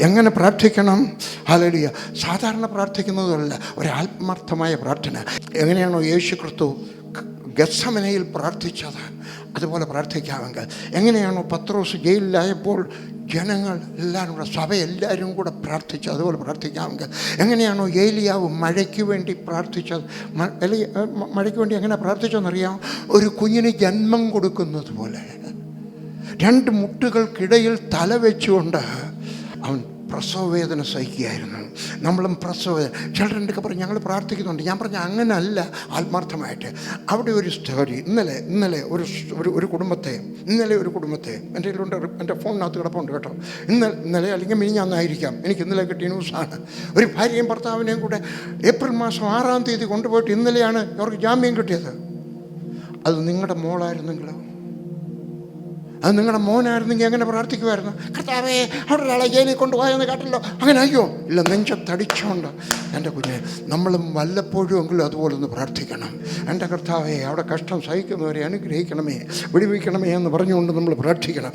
എങ്ങനെ പ്രാർത്ഥിക്കണം? ഹാലലിയ സാധാരണ പ്രാർത്ഥിക്കുന്നതല്ല ഒരു ആത്മാർത്ഥമായ പ്രാർത്ഥന. എങ്ങനെയാണോ യേശു ക്രിസ്തു ഗസമനയിൽ പ്രാർത്ഥിച്ചത് അതുപോലെ പ്രാർത്ഥിക്കാമെങ്കിൽ. എങ്ങനെയാണോ പത്രോസ് ജയിലിലായപ്പോൾ ജനങ്ങൾ എല്ലാവരും കൂടെ സഭ എല്ലാവരും കൂടെ പ്രാർത്ഥിച്ചു അതുപോലെ പ്രാർത്ഥിക്കാമെങ്കിൽ. എങ്ങനെയാണോ ഏലിയാവ് മഴയ്ക്ക് വേണ്ടി പ്രാർത്ഥിച്ചത് മഴയ്ക്ക് വേണ്ടി എങ്ങനെ പ്രാർത്ഥിച്ചെന്നറിയാം? ഒരു കുഞ്ഞിന് ജന്മം കൊടുക്കുന്നത് പോലെ രണ്ട് മുട്ടുകൾക്കിടയിൽ തല വെച്ചുകൊണ്ട് അവൻ പ്രസവവേദന സഹിക്കുകയായിരുന്നു. നമ്മളും പ്രസവ പ്രസവവേദന ചിലരുണ്ടൊക്കെ പറഞ്ഞു ഞങ്ങൾ പ്രാർത്ഥിക്കുന്നുണ്ട്. ഞാൻ പറഞ്ഞ അങ്ങനല്ല ആത്മാർത്ഥമായിട്ട്. അവിടെ ഒരു സ്റ്റോറി ഇന്നലെ ഇന്നലെ ഒരു ഒരു ഒരു കുടുംബത്തെ ഇന്നലെ ഒരു കുടുംബത്തെ എന്റെ കയ്യിലുണ്ട് എന്റെ ഫോണിനകത്ത് കിടപ്പുണ്ട് കേട്ടോ. ഇന്നലെ ഇന്നലെ അല്ലെങ്കിൽ മിനിഞ്ഞാന്നായിരിക്കാം എനിക്ക് ഇന്നലെ കിട്ടിയ ന്യൂസാണ് ഒരു ഭാര്യയും ഭർത്താവിനെയും കൂടെ ഏപ്രിൽ മാസം ആറാം തീയതി കൊണ്ടുപോയിട്ട് ഇന്നലെയാണ് അവർക്ക് ജാമ്യം കിട്ടിയത്. അത് നിങ്ങളുടെ മോളായിരുന്നെങ്കിലോ? അത് നിങ്ങളുടെ മോനായിരുന്നെങ്കിൽ എങ്ങനെ പ്രാർത്ഥിക്കുമായിരുന്നു? കർത്താവേ അവിടെ ഒരാളെ ജയിലിൽ കൊണ്ടുപോയെന്ന് കേട്ടല്ലോ. അങ്ങനെ അയ്യോ ഇല്ല നെഞ്ചത്തടിച്ചോണ്ട്. എന്റെ കുഞ്ഞെ നമ്മളും വല്ലപ്പോഴും എങ്കിലും അതുപോലെ ഒന്ന് പ്രാർത്ഥിക്കണം. എന്റെ കർത്താവേ അവിടെ കഷ്ടം സഹിക്കുന്നവരെ അനുഗ്രഹിക്കണമേ വിടിവിക്കണമേ എന്ന് പറഞ്ഞുകൊണ്ട് നമ്മൾ പ്രാർത്ഥിക്കണം.